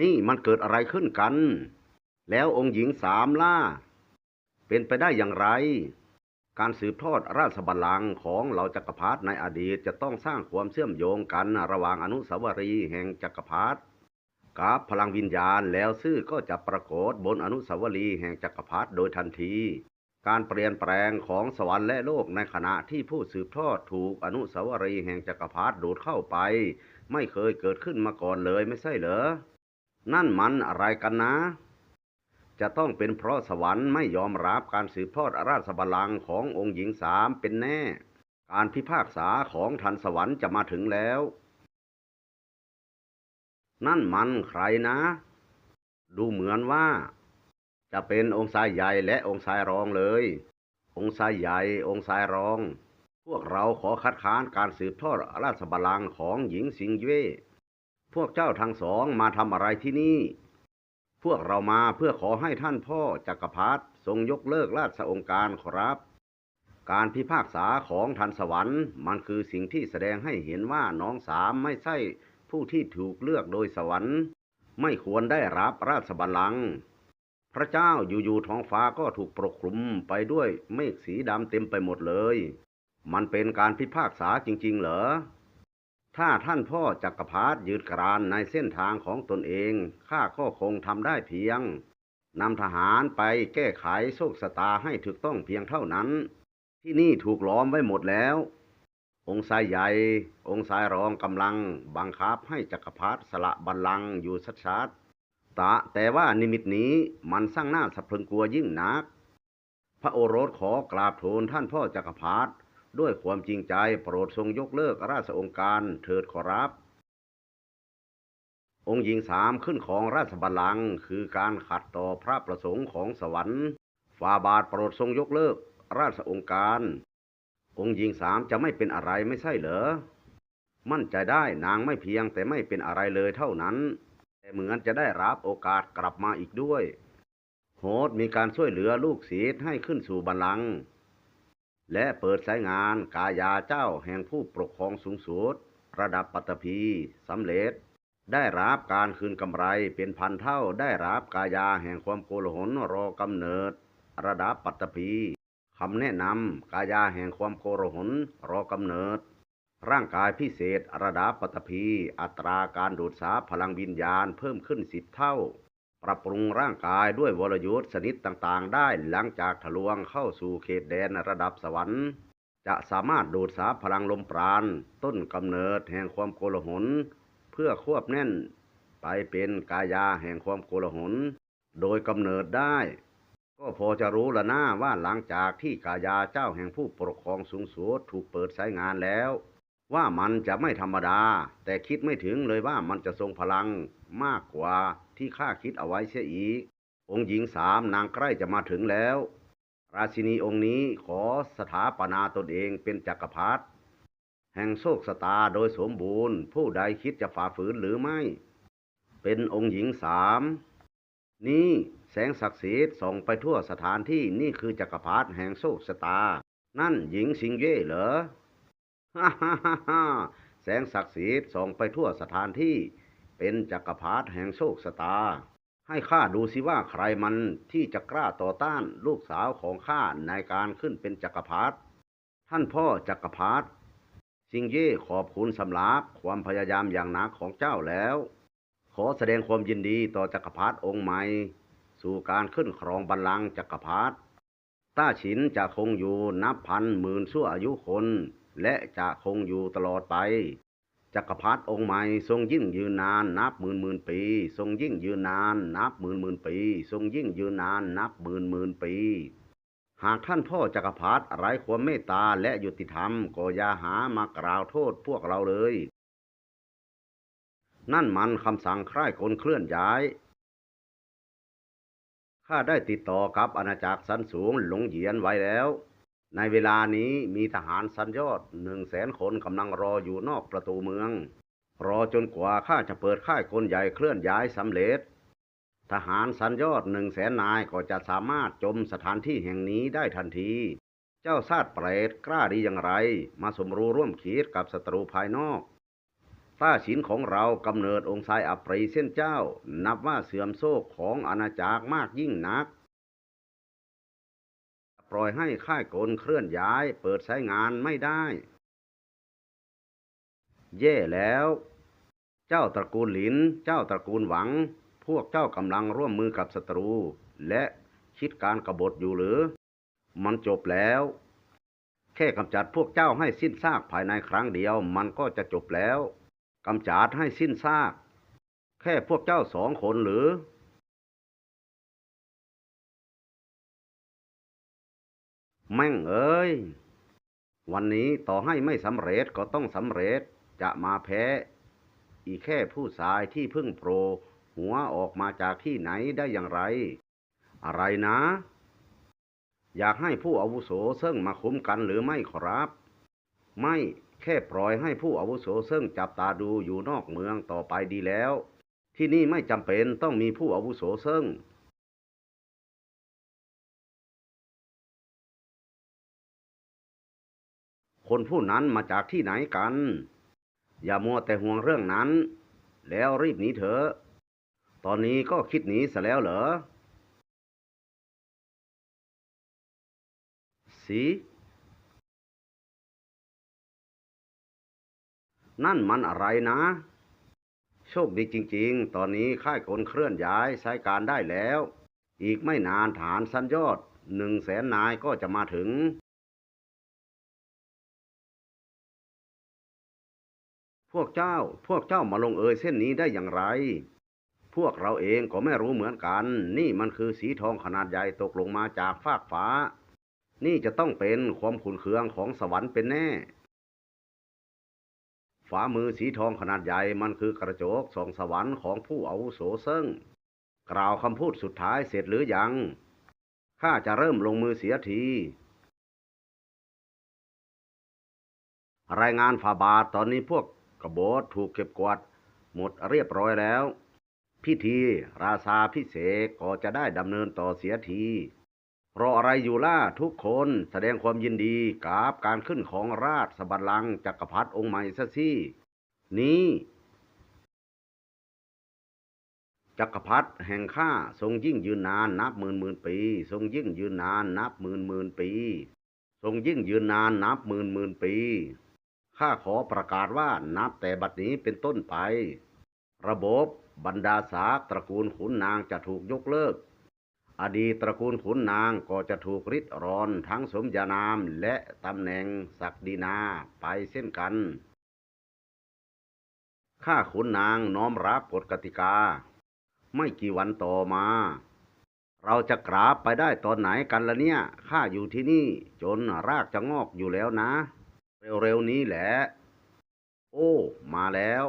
นี่มันเกิดอะไรขึ้นกัน แล้วองค์หญิงสามล่า เป็นไปได้อย่างไร การสืบทอดราชบัลลังก์ของเหล่าจักรพรรดิในอดีตจะต้องสร้างความเชื่อมโยงกันระหว่างอนุสาวรีย์แห่งจักรพรรดิกับพลังวิญญาณแล้วซื่อก็จะปรากฏบนอนุสาวรีย์แห่งจักรพรรดิโดยทันที การเปลี่ยนแปลงของสวรรค์และโลกในขณะที่ผู้สืบทอดถูกอนุสาวรีย์แห่งจักรพรรดิดูดเข้าไป ไม่เคยเกิดขึ้นมาก่อนเลยไม่ใช่เหรอ นั่นมันอะไรกันนะ จะต้องเป็นเพราะสวรรค์ไม่ยอมรับการสืบทอดราชบัลลังก์ขององค์หญิงสามเป็นแน่ การพิพากษาของทันสวรรค์จะมาถึงแล้ว นั่นมันใครนะ ดูเหมือนว่า จะเป็นองค์ชายใหญ่และองค์ชายรองเลย องค์ชายใหญ่องค์ชายรอง พวกเราขอคัดค้านการสืบทอดราชบัลลังก์ของหญิงสิงเย่ พวกเจ้าทั้งสองมาทำอะไรที่นี่ พวกเรามาเพื่อขอให้ท่านพ่อจักรพรรดิทรงยกเลิกราชองค์การขอรับ การพิพากษาของทันสวรรค์ มันคือสิ่งที่แสดงให้เห็นว่าน้องสามไม่ใช่ผู้ที่ถูกเลือกโดยสวรรค์ ไม่ควรได้รับราชบัลลังก์พระเจ้าอยู่ๆท้องฟ้าก็ถูกปกคลุมไปด้วยเมฆสีดำเต็มไปหมดเลย มันเป็นการพิพากษาจริงๆ เหรอ ถ้าท่านพ่อจักรพรรดิยืดกรานในเส้นทางของตนเอง ข้าก็คงทำได้เพียงนำทหารไปแก้ไขโชคชะตาให้ถูกต้องเพียงเท่านั้น ที่นี่ถูกล้อมไว้หมดแล้ว องค์ชายใหญ่ องค์ชายรองกำลังบังคับให้จักรพรรดิสละบัลลังก์อยู่ชัดๆตะแต่ว่านิมิตนี้มันสร้างหน้าสะพรึงกลัวยิ่งนัก พระโอรสขอกราบทูลท่านพ่อจักรพรรดิ ด้วยความจริงใจโปรดทรงยกเลิกราชองค์การเถิดขอรับ องค์หญิงสามขึ้นของราชบัลลังก์คือการขัดต่อพระประสงค์ของสวรรค์ฝ่าบาทโปรดทรงยกเลิกราชองค์การ องค์หญิงสามจะไม่เป็นอะไรไม่ใช่เหรอ มั่นใจได้นางไม่เพียงแต่ไม่เป็นอะไรเลยเท่านั้น แต่เหมือนจะได้รับโอกาสกลับมาอีกด้วยโหดมีการช่วยเหลือลูกศิษย์ให้ขึ้นสู่บัลลังก์ และเปิดสายงานกายาเจ้าแห่งผู้ปกครองสูงสุด ระดับปัตตภีสำเร็จ ได้รับการคืนกำไรเป็นพันเท่าได้รับกายาแห่งความโกลหลรอกำเนิด ระดับปัตตภีคำแนะนำกายาแห่งความโกลหลรอกำเนิด ร่างกายพิเศษระดับปัตตภีอัตราการดูดซับพลังวิญญาณเพิ่มขึ้นสิบเท่า ปรับปรุงร่างกายด้วยวรยุทธ์ชนิดต่างๆ ได้หลังจากทะลวงเข้าสู่เขตแดนระดับสวรรค์ จะสามารถดูดซับพลังลมปราณ ต้นกำเนิดแห่งความโกลาหล เพื่อควบแน่น ไปเป็นกายาแห่งความโกลาหล โดยกำเนิดได้ ก็พอจะรู้ละนะว่าหลังจากที่กายาเจ้าแห่งผู้ปกครองสูงสุดถูกเปิดใช้งานแล้ว ว่ามันจะไม่ธรรมดา แต่คิดไม่ถึงเลยว่ามันจะทรงพลังมากกว่า ที่ข้าคิดเอาไว้เสียอีก องค์หญิงสามนางใกล้จะมาถึงแล้ว ราชินีองค์นี้ขอสถาปนาตนเองเป็นจักรพรรดิแห่งโชคสตาโดยสมบูรณ์ ผู้ใดคิดจะฝ่าฝืนหรือไม่ เป็นองค์หญิงสามนี่แสงศักดิ์สิทธิ์ส่องไปทั่วสถานที่นี่คือจักรพรรดิแห่งโชคชะตา นั่นหญิงสิงเย่เหรอฮ่าฮ่าฮ่าฮ่าแสงศักดิ์สิทธิ์ส่องไปทั่วสถานที่ เป็นจักรพรรดิแห่งโชคชะตา ให้ข้าดูสิว่าใครมันที่จะกล้าต่อต้านลูกสาวของข้าในการขึ้นเป็นจักรพรรดิท่านพ่อจักรพรรดิสิงเย่ขอบคุณสำหรับความพยายามอย่างหนักของเจ้าแล้ว ขอแสดงความยินดีต่อจักรพรรดิองค์ใหม่ สู่การขึ้นครองบัลลังก์จักรพรรดิต้าฉินจะคงอยู่นับพันหมื่นชั่วอายุคน และจะคงอยู่ตลอดไป จักรพรรดิองค์ใหม่ทรงยิ่งยืนนาน นับหมื่นหมื่นปี ทรงยิ่งยืนนาน นับหมื่นหมื่นปี ทรงยิ่งยืนนาน นับหมื่นหมื่นปี หากท่านพ่อจักรพรรดิไร้ความเมตตาและยุติธรรมก็อย่าหามากล่าวโทษพวกเราเลย นั่นมันคำสั่งคล้ายคนเคลื่อนย้ายข้าได้ติดต่อกับอาณาจักรสันสูงหลงเหยียนไว้แล้ว ในเวลานี้มีทหารสัญยอดหนึ่งแสนคนกำลังรออยู่นอกประตูเมือง รอจนกว่าข้าจะเปิดค่ายคนใหญ่เคลื่อนย้ายสำเร็จ ทหารสัญยอดหนึ่งแสนนายก็จะสามารถจมสถานที่แห่งนี้ได้ทันที เจ้าซาดเปรตกล้าดีอย่างไร มาสมรู้ร่วมคิดกับศัตรูภายนอกต้าฉินของเรากำเนิดองค์ชายอัปรีเส้นเจ้า นับว่าเสื่อมโซกของอาณาจักรมากยิ่งนัก ปล่อยให้ค่ายกลเคลื่อนย้ายเปิดใช้งานไม่ได้แย่แล้ว เจ้าตระกูลหลิน เจ้าตระกูลหวัง พวกเจ้ากำลังร่วมมือกับศัตรู และคิดการกบฏอยู่หรือ มันจบแล้ว แค่กำจัดพวกเจ้าให้สิ้นซากภายในครั้งเดียว มันก็จะจบแล้วกำจัดให้สิ้นซาก แค่พวกเจ้าสองคนหรือ แม่งเอ้ย วันนี้ต่อให้ไม่สำเร็จก็ต้องสำเร็จจะมาแพ้ อีแค่ผู้ชายที่เพิ่งโผล่หัวออกมาจากที่ไหนได้อย่างไร อะไรนะ อยากให้ผู้อาวุโสเซิ่งมาคุ้มกันหรือไม่ขอรับ ไม่แค่ปล่อยให้ผู้อาวุโสเซิ่งจับตาดูอยู่นอกเมืองต่อไปดีแล้ว ที่นี่ไม่จำเป็นต้องมีผู้อาวุโสเซิ่ง คนผู้นั้นมาจากที่ไหนกัน อย่ามัวแต่ห่วงเรื่องนั้น แล้วรีบหนีเถอะ ตอนนี้ก็คิดหนีซะแล้วเหรอ สี นั่นมันอะไรนะ โชคดีจริง ๆ ตอนนี้ค่ายกลเคลื่อนย้ายใช้การได้แล้ว อีกไม่นานฐานสันยอดหนึ่งแสนนายก็จะมาถึง พวกเจ้า พวกเจ้ามาลงเอยเส้นนี้ได้อย่างไร พวกเราเองก็ไม่รู้เหมือนกัน นี่มันคือสีทองขนาดใหญ่ตกลงมาจากฟากฟ้า นี่จะต้องเป็นความขุนเคืองของสวรรค์เป็นแน่ ฝ่ามือสีทองขนาดใหญ่มันคือกระจกส่องสวรรค์ของผู้อาวุโสเซิ่ง กล่าวคำพูดสุดท้ายเสร็จหรือยัง ข้าจะเริ่มลงมือเสียทีรายงานฝ่าบาทตอนนี้พวก กบฏถูกเก็บกวาดหมดเรียบร้อยแล้ว พิธีราชาพิเศษก็จะได้ดำเนินต่อเสียทีรออะไรอยู่ล่ะทุกคนแสดงความยินดีกับการขึ้นของราชสบัลลังจักรพรรดิองค์ใหม่ซะสินี้ จักรพรรดิแห่งข้าทรงยิ่งยืนนานนับหมื่นหมื่นปี ทรงยิ่งยืนนานนับหมื่นหมื่นปี ทรงยิ่งยืนนานนับหมื่นหมื่นปี ข้าขอประกาศว่านับแต่บัดนี้เป็นต้นไป ระบบบรรดาสากตระกูลขุนนางจะถูกยกเลิก อดีตตระกูลขุนนางก็จะถูกริดรอนทั้งสมญานามและตำแหน่งศักดินาไปเส้นกัน ข้าขุนนางน้อมรับกฎกติกา ไม่กี่วันต่อมา เราจะกราบไปได้ตอนไหนกันละเนี่ย ข้าอยู่ที่นี่จนรากจะงอกอยู่แล้วนะ เร็วๆนี้แหละ โอ้ มาแล้ว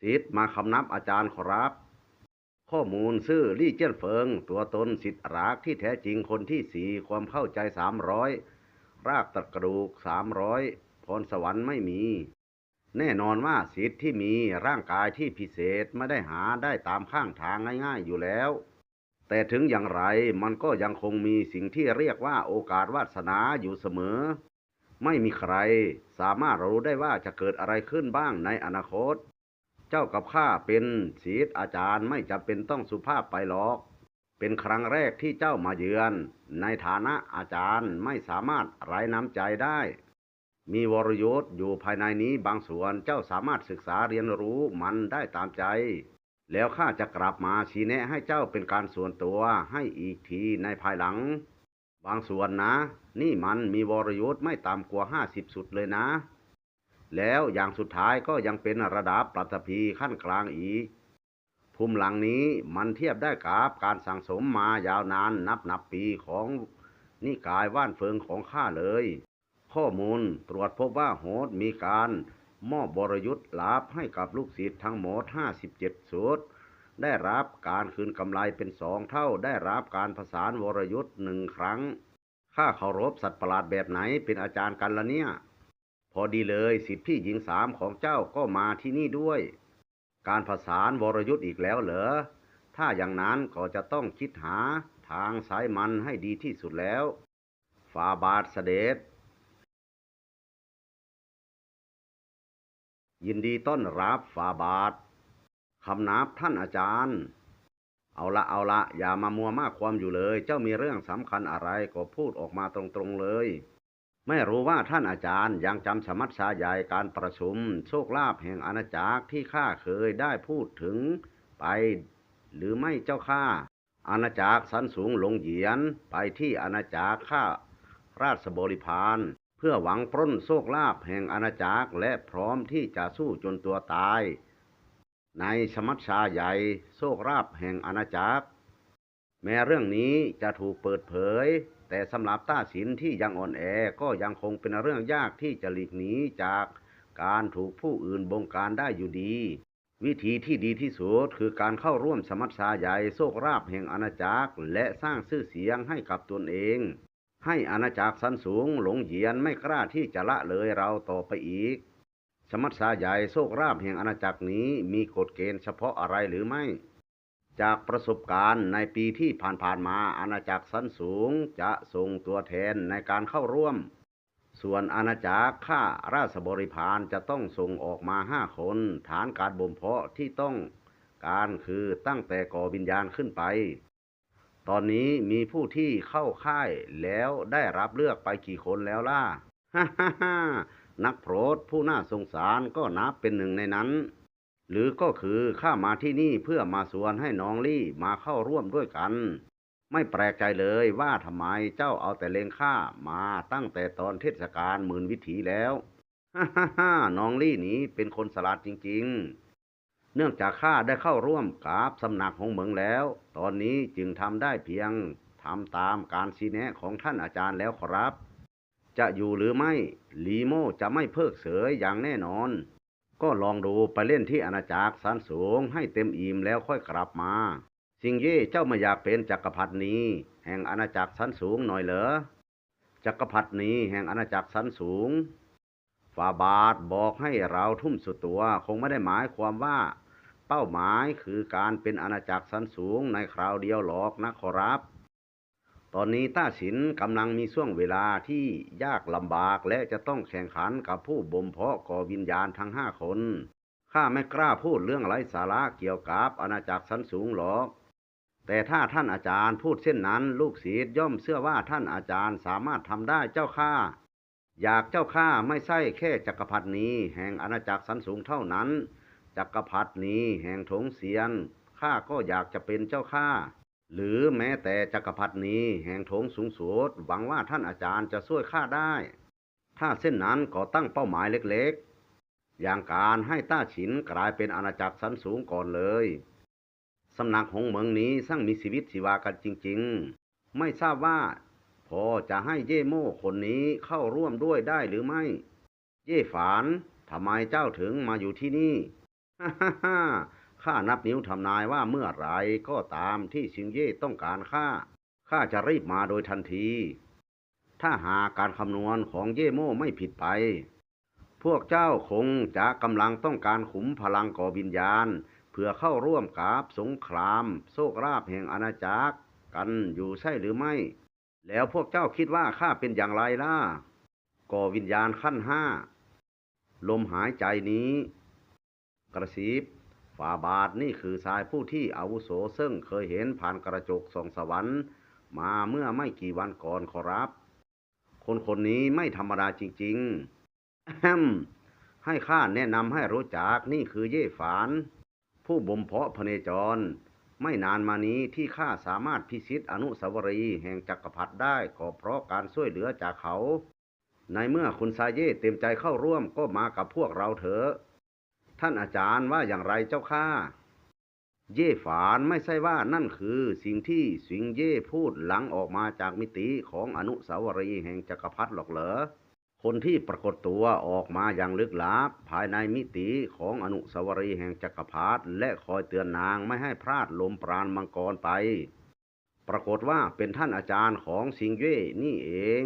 สิทธิ์มาคำนับอาจารย์ขอรับ ข้อมูลชื่อลี่เจี้ยนเฟิง ตัวตนสิทธิ์รากที่แท้จริงคนที่สี่ความเข้าใจสามร้อยรากตะกระดูกสามร้อยพรสวรรค์ไม่มี แน่นอนว่าสิทธิ์ที่มีร่างกายที่พิเศษไม่ได้หาได้ตามข้างทางง่ายๆอยู่แล้ว แต่ถึงอย่างไรมันก็ยังคงมีสิ่งที่เรียกว่าโอกาสวาสนาอยู่เสมอ ไม่มีใครสามารถรู้ได้ว่าจะเกิดอะไรขึ้นบ้างในอนาคต เจ้ากับข้าเป็นศิษย์อาจารย์ไม่จำเป็นต้องสุภาพไปหรอก เป็นครั้งแรกที่เจ้ามาเยือน ในฐานะอาจารย์ไม่สามารถไร้น้ำใจได้ มีวรยุทธ์อยู่ภายในนี้บางส่วนเจ้าสามารถศึกษาเรียนรู้มันได้ตามใจ แล้วข้าจะกลับมาชี้แนะให้เจ้าเป็นการส่วนตัวให้อีกทีในภายหลัง บางส่วนนะ นี่มันมีวรยุทธ์ไม่ต่ำกว่าห้าสิบสุดเลยนะ แล้วอย่างสุดท้ายก็ยังเป็นระดับปรัตภีขั้นกลางอีกภูมิหลังนี้มันเทียบได้กับการสั่งสมมายาวนานนับนับปีของนิกายว่านเฟิงของข้าเลย ข้อมูลตรวจพบว่าโหดมีการมอบบรยุทธ์ลับให้กับลูกศิษย์ทั้งหมด 57สุด ได้รับการคืนกำไรเป็นสองเท่า ได้รับการผสานวรยุทธ์หนึ่งครั้ง ข้าเคารพสัตว์ประหลาดแบบไหนเป็นอาจารย์กันละเนี่ย พอดีเลยสิทธิพี่หญิงสามของเจ้าก็มาที่นี่ด้วย การผสานวรยุทธ์อีกแล้วเหรอ ถ้าอย่างนั้นก็จะต้องคิดหาทางสายมันให้ดีที่สุดแล้วฟาบาทเสด็จยินดีต้อนรับฝ่าบาท คำนับท่านอาจารย์ เอาละเอาละอย่ามามัวมากความอยู่เลย เจ้ามีเรื่องสำคัญอะไรก็พูดออกมาตรงๆเลย ไม่รู้ว่าท่านอาจารย์ยังจำสมัชชาใหญ่การประชุม โชคลาภแห่งอาณาจักรที่ข้าเคยได้พูดถึงไป หรือไม่เจ้าข้าอาณาจักรสันสูงหลงเหยียนไปที่อาณาจักรข้าราชบริพารเพื่อหวังปล้นโชคลาภแห่งอาณาจักรและพร้อมที่จะสู้จนตัวตาย ในสมัชชาใหญ่โชคราภแห่งอาณาจักร แม้เรื่องนี้จะถูกเปิดเผย แต่สำหรับต้าสินที่ยังอ่อนแอก็ยังคงเป็นเรื่องยากที่จะหลีกหนีจากการถูกผู้อื่นบงการได้อยู่ดี วิธีที่ดีที่สุดคือการเข้าร่วมสมัชชาใหญ่โชคราภแห่งอาณาจักร และสร้างชื่อเสียงให้กับตนเอง ให้อาณาจักรสันสูงหลงเหยียนไม่กล้าที่จะละเลยเราต่อไปอีก สมัชชาใหญ่โชคราภแห่งอาณาจักรนี้มีกฎเกณฑ์เฉพาะอะไรหรือไม่ จากประสบการณ์ในปีที่ผ่านๆมาอาณาจักรสันสูงจะส่งตัวแทนในการเข้าร่วม ส่วนอาณาจักรข้าราชบริพารจะต้องส่งออกมาห้าคน ฐานการบ่มเพาะที่ต้องการคือตั้งแต่ก่อวิญญาณขึ้นไป ตอนนี้มีผู้ที่เข้าค่ายแล้วได้รับเลือกไปกี่คนแล้วล่ะ ฮ่าฮ่าฮ่า นักโปรดผู้น่าสงสารก็นับเป็นหนึ่งในนั้น หรือก็คือข้ามาที่นี่เพื่อมาสวนให้น้องลี่มาเข้าร่วมด้วยกัน ไม่แปลกใจเลยว่าทำไมเจ้าเอาแต่เลงข้ามาตั้งแต่ตอนเทศกาลหมื่นวิถีแล้วฮ่าฮ่าฮ่าน้องลี่นี้เป็นคนสลาดจริง ๆเนื่องจากข้าได้เข้าร่วมกับสำนักของเหมืองแล้ว ตอนนี้จึงทำได้เพียงทำตามการชี้แนะของท่านอาจารย์แล้วครับ จะอยู่หรือไม่ ลีโมจะไม่เพิกเฉยอย่างแน่นอน ก็ลองดูไปเล่นที่อาณาจักรสันสูงให้เต็มอิ่มแล้วค่อยกลับมา สิงเย่เจ้าไม่อยากเป็นจักรพรรดินี้ แห่งอาณาจักรสันสูงหน่อยเหรอ จักรพรรดินี้แห่งอาณาจักรสันสูงฝ่าบาทบอกให้เราทุ่มสุดตัวคงไม่ได้หมายความว่า เป้าหมายคือการเป็นอาณาจักรสันสูงในคราวเดียวหรอกนะขอรับ อนนี้ต้าฉินกำลังมีช่วงเวลาที่ยากลำบากและจะต้องแข่งขันกับผู้บ่มเพาะก่อวิญญาณทั้งห้าคน ข้าไม่กล้าพูดเรื่องไร้สาระเกี่ยวกับอาณาจักรสันสูงหรอก แต่ถ้าท่านอาจารย์พูดเช่นนั้น ลูกศิษย์ย่อมเชื่อว่าท่านอาจารย์สามารถทำได้เจ้าข้า อยากเจ้าข้าไม่ใช่แค่จักรพรรดินีแห่งอาณาจักรสันสูงเท่านั้น จักรพรรดินีแห่งถงเสียนข้าก็อยากจะเป็นเจ้าข้า หรือแม้แต่จักรพรรดินี้แห่งโถงสูงสุดหวังว่าท่านอาจารย์จะช่วยข้าได้ ถ้าเส้นนั้นก็ตั้งเป้าหมายเล็กๆ อย่างการให้ต้าฉินกลายเป็นอาณาจักรสันสูงก่อนเลยสำนักหงเมืองนี้สร้างมีชีวิตชีวากันจริงๆ ไม่ทราบว่า พอจะให้เย่โม่คนนี้เข้าร่วมด้วยได้หรือไม่ เย่ฝานทำไมเจ้าถึงมาอยู่ที่นี่ฮ่าฮ่า ข้านับนิ้วทำนายว่าเมื่อไรก็ตามที่ชิงเย่ต้องการข้า ข้าจะรีบมาโดยทันที ถ้าหากการคำนวณของเย่โม่ไม่ผิดไป พวกเจ้าคงจะกำลังต้องการขุมพลังก่อวิญญาณ เพื่อเข้าร่วมกับสงครามโชคราบแห่งอาณาจักรกันอยู่ใช่หรือไม่ แล้วพวกเจ้าคิดว่าข้าเป็นอย่างไรล่ะ ก่อวิญญาณขั้นห้า ลมหายใจนี้ กระซิบ ฝ่าบาทนี่คือชายผู้ที่อาวุโสซึ่งเคยเห็นผ่านกระจกส่องสวรรค์ มาเมื่อไม่กี่วันก่อนขอรับ คนคนนี้ไม่ธรรมดาจริงๆให้ข้าแนะนำให้รู้จักนี่คือเย่ฝาน ผู้บ่มเพาะพเนจร ไม่นานมานี้ที่ข้าสามารถพิชิตอนุสาวรีย์แห่งจักรพรรดิได้ก็เพราะการช่วยเหลือจากเขา ในเมื่อคุณซาเย่เต็มใจเข้าร่วมก็มากับพวกเราเถอะ ท่านอาจารย์ว่าอย่างไรเจ้าข้าเย่ฝานไม่ใช่ว่านั่นคือสิ่งที่สิงเย่พูดหลังออกมาจากมิติของอนุสาวรีย์แห่งจักรพรรดิหรอกเหรอ คนที่ปรากฏตัวออกมาอย่างลึกลับ ภายในมิติของอนุสาวรีย์แห่งจักรพรรดิและคอยเตือนนางไม่ให้พลาดลมปราณมังกรไป ปรากฏว่าเป็นท่านอาจารย์ของสิงเย่นี่เอง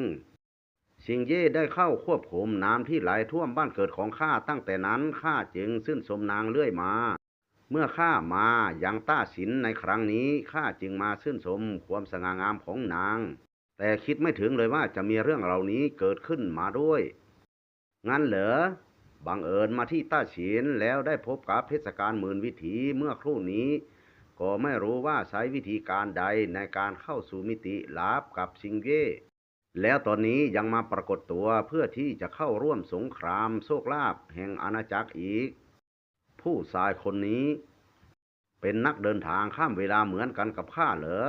สิงเย่ได้เข้าควบคุมน้ำที่ไหลท่วมบ้านเกิดของข้าตั้งแต่นั้นข้าจึงสิ้นสมนางเรื่อยมา เมื่อข้ามายังต้าสินในครั้งนี้ข้าจึงมาชื่นชมความสง่างามของนาง แต่คิดไม่ถึงเลยว่าจะมีเรื่องเหล่านี้เกิดขึ้นมาด้วย งั้นเหรอบังเอิญมาที่ต้าฉินแล้วได้พบกับเทศกาลหมื่นวิถีเมื่อครู่นี้ ก็ไม่รู้ว่าใช้วิธีการใดในการเข้าสู่มิติลาบกับซิงเย่ แล้วตอนนี้ยังมาปรากฏตัวเพื่อที่จะเข้าร่วมสงครามโชคลาภแห่งอาณาจักรอีก ผู้ชายคนนี้ เป็นนักเดินทางข้ามเวลาเหมือนกันกับข้าเหรอ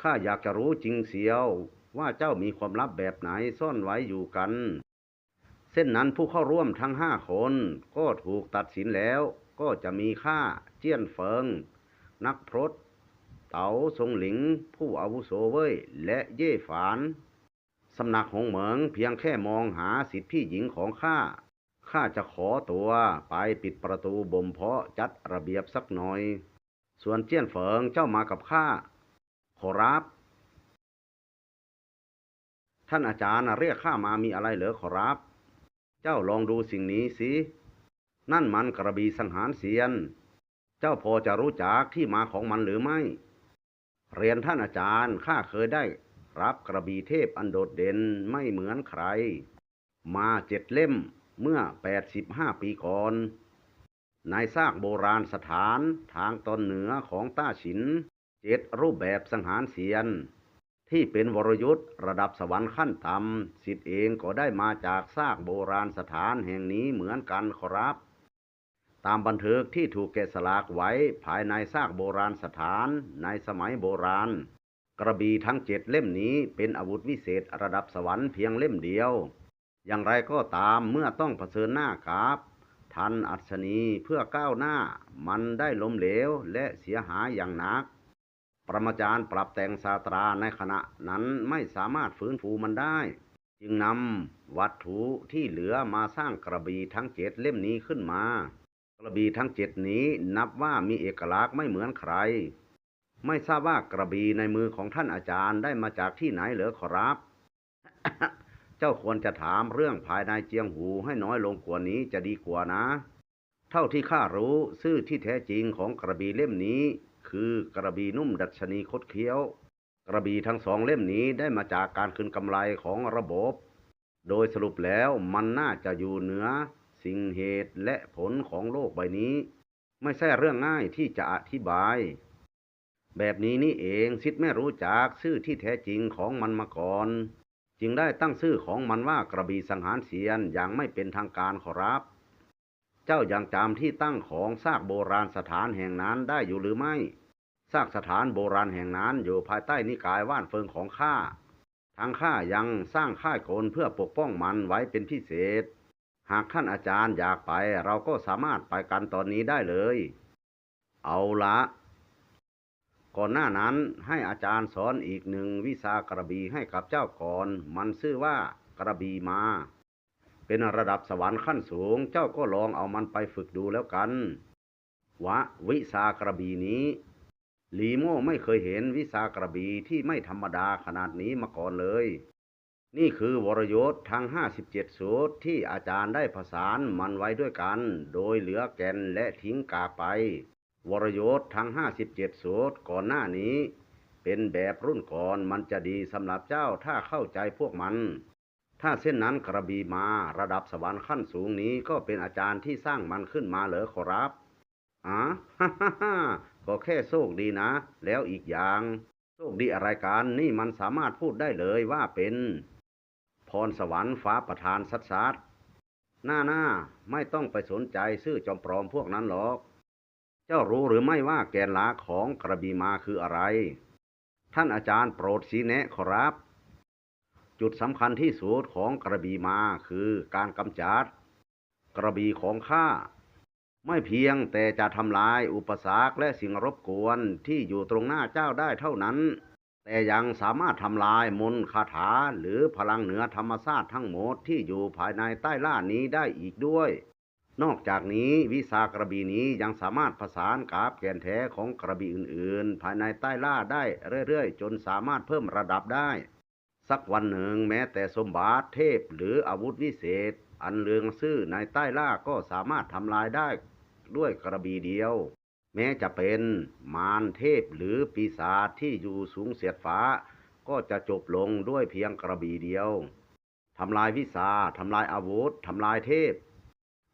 ข้าอยากจะรู้จริงเสียวว่าเจ้ามีความลับแบบไหนซ่อนไว้อยู่กัน เส้นนั้นผู้เข้าร่วมทั้งห้าคน ก็ถูกตัดสินแล้ว ก็จะมีข้าเจี้ยนเฟิง นักพรต เต๋าทรงหลิง ผู้อาวุโสเว่ยและเย่ฝาน สำนักหงเหมิงเพียงแค่มองหาสิทธิพี่หญิงของข้า ข้าจะขอตัวไปปิดประตูบ่มเพาะจัดระเบียบสักหน่อย ส่วนเจี้ยนเฟิงเจ้ามากับข้า ขอรับ ท่านอาจารย์เรียกข้ามามีอะไรเหรอขอรับ เจ้าลองดูสิ่งนี้สิ นั่นมันกระบี่สังหารเสียน เจ้าพอจะรู้จักที่มาของมันหรือไม่ เรียนท่านอาจารย์ข้าเคยได้รับกระบี่เทพอันโดดเด่นไม่เหมือนใคร มาเจ็ดเล่มเมื่อแปดสิบห้าปีก่อนในซากโบราณสถานทางตอนเหนือของต้าฉิน เจ็ดรูปแบบสังหารเสียน ที่เป็นวรยุทธ์ระดับสวรรค์ขั้นต่ำสิทธิเองก็ได้มาจากซากโบราณสถานแห่งนี้เหมือนกันขอรับ ตามบันทึกที่ถูกแกะสลักไว้ภายในซากโบราณสถานในสมัยโบราณ กระบี่ทั้งเจ็ดเล่มนี้เป็นอาวุธวิเศษระดับสวรรค์เพียงเล่มเดียว อย่างไรก็ตามเมื่อต้องเผชิญหน้ากับทันอัศนีเพื่อก้าวหน้ามันได้ล้มเหลวและเสียหายอย่างหนัก ประมาจารย์ปรับแต่งศาสตราในขณะนั้นไม่สามารถฟื้นฟูมันได้ จึงนำวัตถุที่เหลือมาสร้างกระบี่ทั้งเจ็ดเล่มนี้ขึ้นมา กระบี่ทั้งเจ็ดนี้นับว่ามีเอกลักษณ์ไม่เหมือนใคร ไม่ทราบว่ากระบี่ในมือของท่านอาจารย์ได้มาจากที่ไหนเหรอขอรับ เจ้าควรจะถามเรื่องภายในเจียงหูให้น้อยลงกว่านี้จะดีกว่านะ เท่าที่ข้ารู้ชื่อที่แท้จริงของกระบี่เล่มนี้ คือกระบี่นุ่มดัชนีคดเคี้ยว กระบี่ทั้งสองเล่มนี้ได้มาจากการคืนกำไรของระบบ โดยสรุปแล้วมันน่าจะอยู่เหนือ สิ่งเหตุและผลของโลกใบนี้ ไม่ใช่เรื่องง่ายที่จะอธิบาย แบบนี้นี่เองซิดไม่รู้จักชื่อที่แท้จริงของมันมาก่อน จึงได้ตั้งชื่อของมันว่ากระบี่สังหารเสียนอย่างไม่เป็นทางการขอรับ เจ้ายังจำที่ตั้งของซากโบราณสถานแห่งนั้นได้อยู่หรือไม่ซากสถานโบราณแห่งนั้นอยู่ภายใต้นิกายว่านเฟิงของข้าทางข้ายังสร้างค่ายโกนเพื่อปกป้องมันไว้เป็นพิเศษ หากท่านอาจารย์อยากไป เราก็สามารถไปกันตอนนี้ได้เลย เอาละ ก่อนหน้านั้นให้อาจารย์สอนอีกหนึ่งวิชากระบี่ให้กับเจ้าก่อน มันชื่อว่ากระบี่มา เป็นระดับสวรรค์ขั้นสูง เจ้าก็ลองเอามันไปฝึกดูแล้วกัน วะ วิชากระบี่นี้ลีโม่ไม่เคยเห็นวิชากระบี่ที่ไม่ธรรมดาขนาดนี้มาก่อนเลย นี่คือวรยศทั้ง 57 สูตรที่อาจารย์ได้ผสานมันไว้ด้วยกัน โดยเหลือแก่นและทิ้งกาไป วรยศทั้ง 57 สูตรก่อนหน้านี้ เป็นแบบรุ่นก่อนมันจะดีสำหรับเจ้าถ้าเข้าใจพวกมัน ถ้าเส้นนั้นกระบีมาระดับสวรรค์ขั้นสูงนี้ก็เป็นอาจารย์ที่สร้างมันขึ้นมาเหรอขอรับอ๋อฮ่าฮ่าฮ่าก็แค่โชคดีนะ แล้วอีกอย่างโชคดีอะไรกันนี่มันสามารถพูดได้เลยว่าเป็น พรสวรรค์ฟ้าประทานสัดสัดหน้าหน้าไม่ต้องไปสนใจซื่อจอมปลอมพวกนั้นหรอก เจ้ารู้หรือไม่ว่าแกนหลักของกระบีมาคืออะไร ท่านอาจารย์โปรดชี้แนะขอรับ จุดสำคัญที่สุดของกระบีมาคือการกำจัด กระบีของข้าไม่เพียงแต่จะทำลายอุปสรรคและสิ่งรบกวนที่อยู่ตรงหน้าเจ้าได้เท่านั้น แต่ยังสามารถทำลายมนคาถาหรือพลังเหนือธรรมชาติทั้งหมดที่อยู่ภายในใต้ล่านี้ได้อีกด้วย นอกจากนี้วิสากระบี่นี้ยังสามารถผสานกับแกนแท้ของกระบี่อื่นๆ ภายในใต้ล่าได้เรื่อยๆ จนสามารถเพิ่มระดับได้ สักวันหนึ่งแม้แต่สมบัติเทพหรืออาวุธวิเศษ อันเลืองซื่อในใต้ล่าก็สามารถทำลายได้ด้วยกระบี่เดียว แม้จะเป็นมารเทพหรือปีศาจที่อยู่สูงเสียดฟ้า ก็จะจบลงด้วยเพียงกระบี่เดียวทำลายวิสาทำลายอาวุธทำลายเทพ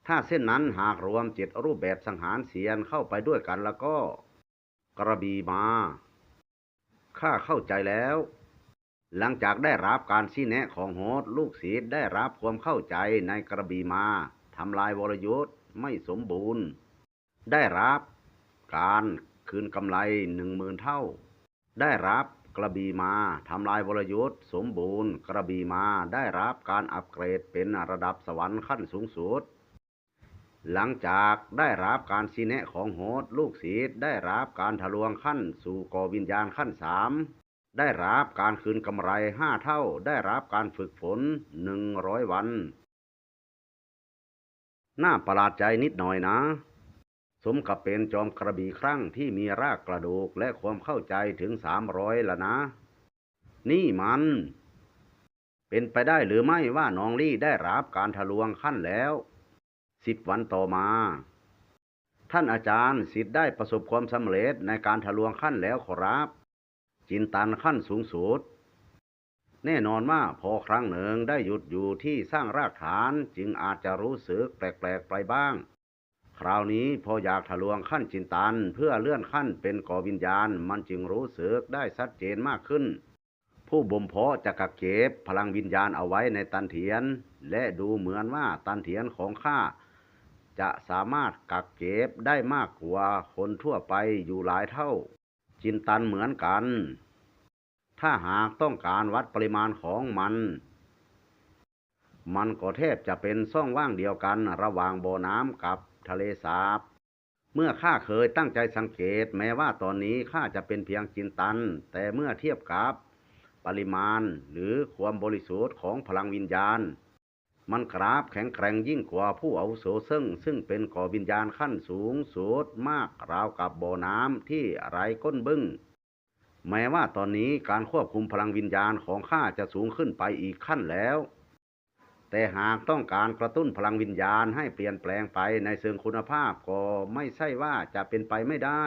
ถ้าเส้นนั้นหากรวมเจ็ดรูปแบบสังหารเสียนเข้าไปด้วยกันแล้วก็ กระบี่มาข้าเข้าใจแล้ว หลังจากได้รับการชี้แนะของโฮสลูกศิษย์ได้รับความเข้าใจในกระบี่มาทำลายวรยุทธ์ไม่สมบูรณ์ ได้รับ การคืนกำไรหนึ่งหมื่นเท่า ได้รับกระบี่มาทำลายวรยุทธ์สมบูรณ์ กระบี่มาได้รับการอัปเกรดเป็นระดับสวรรค์ขั้นสูงสุด หลังจากได้รับการชี้แนะของโฮสลูกศิษย์ได้รับการทะลวงขั้นสู่กอวิญญาณขั้นสามได้รับการคืนกำไรห้าเท่า ได้รับการฝึกฝนหนึ่งร้อยวัน น่าประหลาดใจนิดหน่อยนะ สมกับเป็นจอมกระบี่ครั้งที่มีรากกระดูกและความเข้าใจถึงสามร้อยละนะ นี่มัน เป็นไปได้หรือไม่ว่าน้องลี่ได้รับการทะลวงขั้นแล้วสิบวันต่อมา ท่านอาจารย์สิทธิ์ได้ประสบความสำเร็จในการทะลวงขั้นแล้วขอรับ จินตันขั้นสูงสุดแน่นอนว่าพอครั้งหนึ่งได้หยุดอยู่ที่สร้างรากฐานจึงอาจจะรู้สึกแปลกๆไปบ้าง คราวนี้พออยากทะลวงขั้นจินตัน เพื่อเลื่อนขั้นเป็นก่อวิญญาณ มันจึงรู้สึกได้ชัดเจนมากขึ้น ผู้บ่มเพาะจะกักเก็บพลังวิญญาณเอาไว้ในตันเถียน และดูเหมือนว่าตันเถียนของข้าจะสามารถกักเก็บได้มากกว่าคนทั่วไปอยู่หลายเท่า จินตันเหมือนกัน ถ้าหากต้องการวัดปริมาณของมัน มันก็แทบจะเป็นช่องว่างเดียวกันระหว่างบ่อน้ำกับทะเลสาบ เมื่อข้าเคยตั้งใจสังเกตแม้ว่าตอนนี้ข้าจะเป็นเพียงจินตัน แต่เมื่อเทียบกับปริมาณหรือความบริสุทธิ์ของพลังวิญญาณ มันกราบแข็งแกร่งยิ่งกว่าผู้อาวุโสซึ่ง ซึ่งเป็นก่อวิญญาณขั้นสูงสุดมากราวกับบ่อน้ำที่ไร้ก้นบึ้งแม้ว่าตอนนี้การควบคุมพลังวิญญาณของข้าจะสูงขึ้นไปอีกขั้นแล้ว แต่หากต้องการกระตุ้นพลังวิญญาณให้เปลี่ยนแปลงไปในเชิงคุณภาพก็ไม่ใช่ว่าจะเป็นไปไม่ได้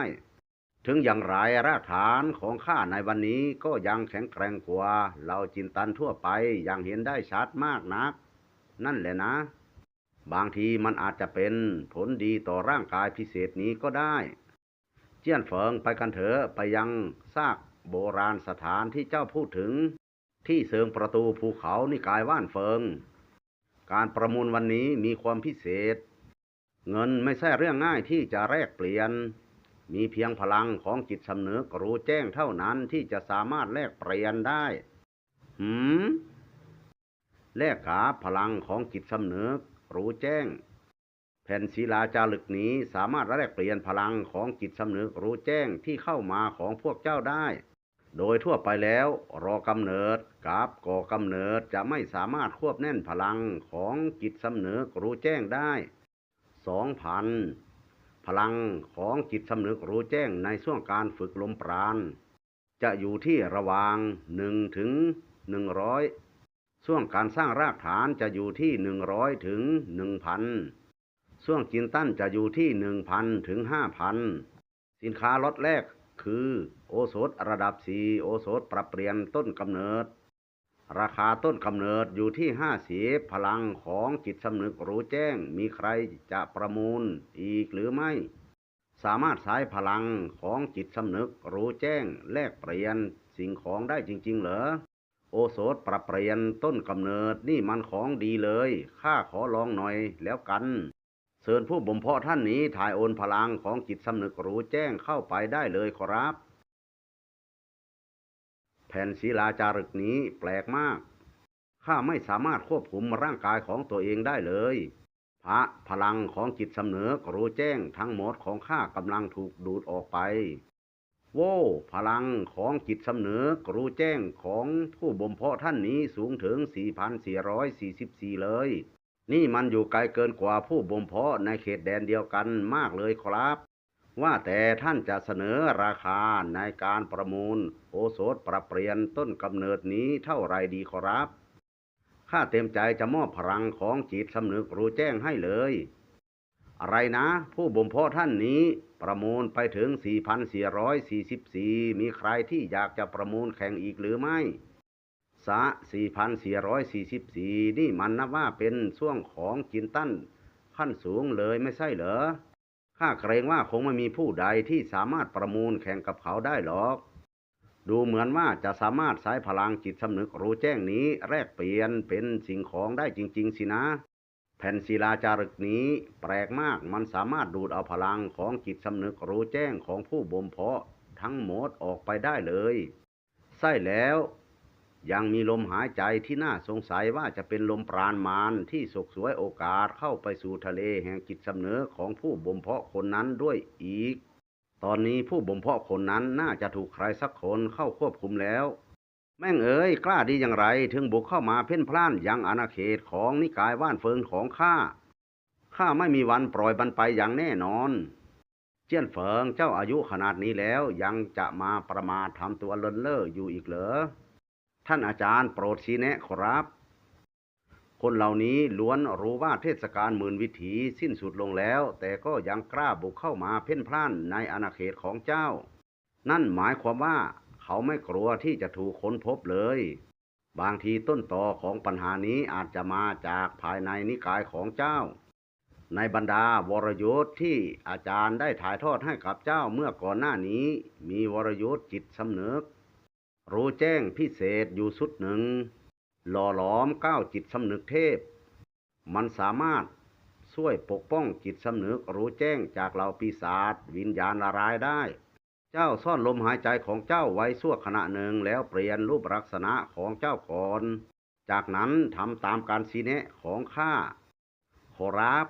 ถึงอย่างไรรากฐานของข้าในวันนี้ก็ยังแข็งแกร่งกว่าเราจินตันทั่วไปอย่างเห็นได้ชัดมากนัก นั่นแหละนะ บางทีมันอาจจะเป็นผลดีต่อร่างกายพิเศษนี้ก็ได้ เจี้ยนเฟิงไปกันเถอะไปยังซากโบราณสถานที่เจ้าพูดถึง ที่เชิงประตูภูเขานิกายว่านเฟิง การประมูลวันนี้มีความพิเศษ เงินไม่ใช่เรื่องง่ายที่จะแลกเปลี่ยน มีเพียงพลังของจิตสำนึกรู้แจ้งเท่านั้นที่จะสามารถแลกเปลี่ยนได้ หืม แลกขาพลังของจิตสำนึกรู้แจ้ง แผ่นศิลาจารึกนี้สามารถแลกเปลี่ยนพลังของจิตสำนึกรู้แจ้งที่เข้ามาของพวกเจ้าได้ โดยทั่วไปแล้วรอกำเนิด กับก่อกำเนิดจะไม่สามารถควบแน่นพลังของจิตสำเนึกรู้แจ้งได้สองพันพลังของจิตสำนึกรู้แจ้งในช่วงการฝึกลมปราณ จะอยู่ที่ระหว่างหนึ่งถึงหนึ่งร้อยช่วงการสร้างรากฐานจะอยู่ที่หนึ่งร้อยถึงหนึ่งพันช่วงจินตั้นจะอยู่ที่หนึ่งพันถึงห้าพันสินค้าล็อตแรกคือโอสถระดับสี่โอสถปรับเปลี่ยนต้นกำเนิด ราคาต้นกำเนิดอยู่ที่ห้าสิบพลังของจิตสำนึกรู้แจ้ง มีใครจะประมูลอีกหรือไม่ สามารถใช้พลังของจิตสำนึกรู้แจ้ง แลกเปลี่ยนสิ่งของได้จริง ๆ เหรอ โอโสถปรับเปลี่ยนต้นกำเนิดนี่มันของดีเลย ข้าขอลองหน่อยแล้วกันเชิญผู้บ่มเพาะท่านนี้ถ่ายโอนพลังของจิตสำนึกรู้แจ้งเข้าไปได้เลยขอรับ แผ่นศิลาจารึกนี้แปลกมาก ข้าไม่สามารถควบคุมร่างกายของตัวเองได้เลย พระพลังของจิตสำเนึกรู้แจ้งทั้งหมดของข้ากำลังถูกดูดออกไป โว้ พลังของจิตสำเนึกรู้แจ้งของผู้บ่มเพาะท่านนี้สูงถึง 4,444 เลย นี่มันอยู่ไกลเกินกว่าผู้บ่มเพาะในเขตแดนเดียวกันมากเลยครับ ว่าแต่ท่านจะเสนอราคาในการประมูล โอโสถปรับเปลี่ยนต้นกำเนิดนี้เท่าไรดีขอรับ ข้าเต็มใจจะมอบพลังของจิตสำนึกรู้แจ้งให้เลย อะไรนะ ผู้บ่มเพาะท่านนี้ประมูลไปถึง 4,444 มีใครที่อยากจะประมูลแข่งอีกหรือไม่สะ4444 นี่มันนับว่าเป็นช่วงของจินตั้นขั้นสูงเลยไม่ใช่เหรอ ข้าเกรงว่าคงไม่มีผู้ใดที่สามารถประมูลแข่งกับเขาได้หรอก ดูเหมือนว่าจะสามารถใช้พลังจิตสำนึกรู้แจ้งนี้แลกเปลี่ยนเป็นสิ่งของได้จริง ๆ สินะ แผ่นศิลาจารึกนี้แปลกมากมันสามารถดูดเอาพลังของจิตสำนึกรู้แจ้งของผู้บ่มเพาะทั้งหมดออกไปได้เลย ใช่แล้ว ยังมีลมหายใจที่น่าสงสัยว่าจะเป็นลมปราณมารที่สกสวยโอกาสเข้าไปสู่ทะเลแห่งจิตสำนึกของผู้บ่มเพาะคนนั้นด้วยอีก ตอนนี้ผู้บ่มเพาะคนนั้นน่าจะถูกใครสักคนเข้าควบคุมแล้ว แม่งเอ๋ยกล้าดีอย่างไรถึงบุกเข้ามาเพ่นพล่านยังอาณาเขตของนิกายว่านเฟิงของข้าข้าไม่มีวันปล่อยมันไปอย่างแน่นอน เจี้ยนเฟิงเจ้าอายุขนาดนี้แล้วยังจะมาประมาททำตัวเลินเล่ออยู่อีกเหรอ ท่านอาจารย์โปรดชี้แนะครับ คนเหล่านี้ล้วนรู้ว่าเทศกาลหมื่นวิถีสิ้นสุดลงแล้ว แต่ก็ยังกล้าบุกเข้ามาเพ่นพล่านในอาณาเขตของเจ้า นั่นหมายความว่าเขาไม่กลัวที่จะถูกค้นพบเลย บางทีต้นตอของปัญหานี้อาจจะมาจากภายในนิกายของเจ้า ในบรรดาวรยุทธ์ที่อาจารย์ได้ถ่ายทอดให้กับเจ้าเมื่อก่อนหน้านี้ มีวรยุทธ์จิตสำเนึก รู้แจ้งพิเศษอยู่สุดหนึ่ง หล่อหลอมก้าวจิตสำนึกเทพ มันสามารถช่วยปกป้องจิตสำนึกรู้แจ้งจากเหล่าปีศาจวิญญาณละรายได้ เจ้าซ่อนลมหายใจของเจ้าไว้ชั่วขณะหนึ่งแล้วเปลี่ยนรูปลักษณะของเจ้าก่อน จากนั้นทำตามการชี้แนะของข้าขอรับ